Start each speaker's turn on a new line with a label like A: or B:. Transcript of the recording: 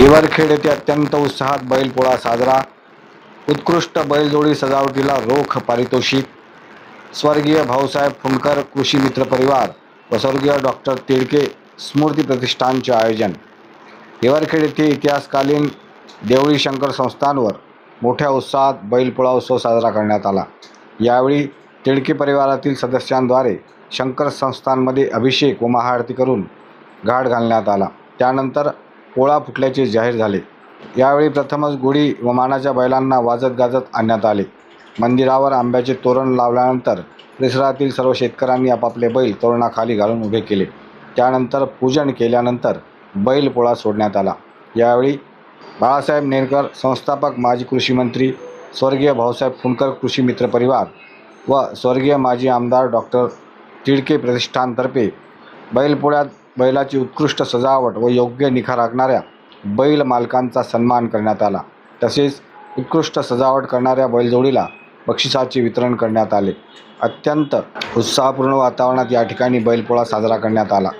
A: हिवरखेड येथे अत्यंत उत्साहात बैलपोळा साजरा. उत्कृष्ट बैलजोडी सजावटीला रोख पारितोषिक. स्वर्गीय भाऊसाहेब फुंडकर कृषी मित्र परिवार व स्वर्गीय डॉक्टर तिडके स्मृती प्रतिष्ठानचे आयोजन. हिवरखेड येथे इतिहासकालीन देवळी शंकर संस्थांवर मोठ्या उत्साहात बैलपोळा उत्सव साजरा करण्यात आला. यावेळी तिडके परिवारातील सदस्यांद्वारे शंकर संस्थांमध्ये अभिषेक व महाआरती करून घाट घालण्यात आला. त्यानंतर पोळा फुटल्याचे जाहीर झाले. यावेळी प्रथमच गुढी व मानाच्या बैलांना वाजत गाजत आणण्यात आले. मंदिरावर आंब्याचे तोरण लावल्यानंतर परिसरातील सर्व शेतकऱ्यांनी आपापले बैल तोरणाखाली घालून उभे केले. त्यानंतर पूजन केल्यानंतर बैल पोळा सोडण्यात आला. यावेळी बाळासाहेब नेरकर संस्थापक माजी कृषी मंत्री स्वर्गीय भाऊसाहेब फुंडकर कृषी मित्र परिवार व स्वर्गीय माजी आमदार डॉक्टर तिडके प्रतिष्ठानतर्फे बैलपोळ्यात बैलाची उत्कृष्ट सजावट व योग्य निखा राखणाऱ्या बैल मालकांचा सन्मान करण्यात आला. तसेच उत्कृष्ट सजावट करणाऱ्या बैलजोडीला बक्षिसाचे वितरण करण्यात आले. अत्यंत उत्साहपूर्ण वातावरणात या ठिकाणी बैलपोळा साजरा करण्यात आला.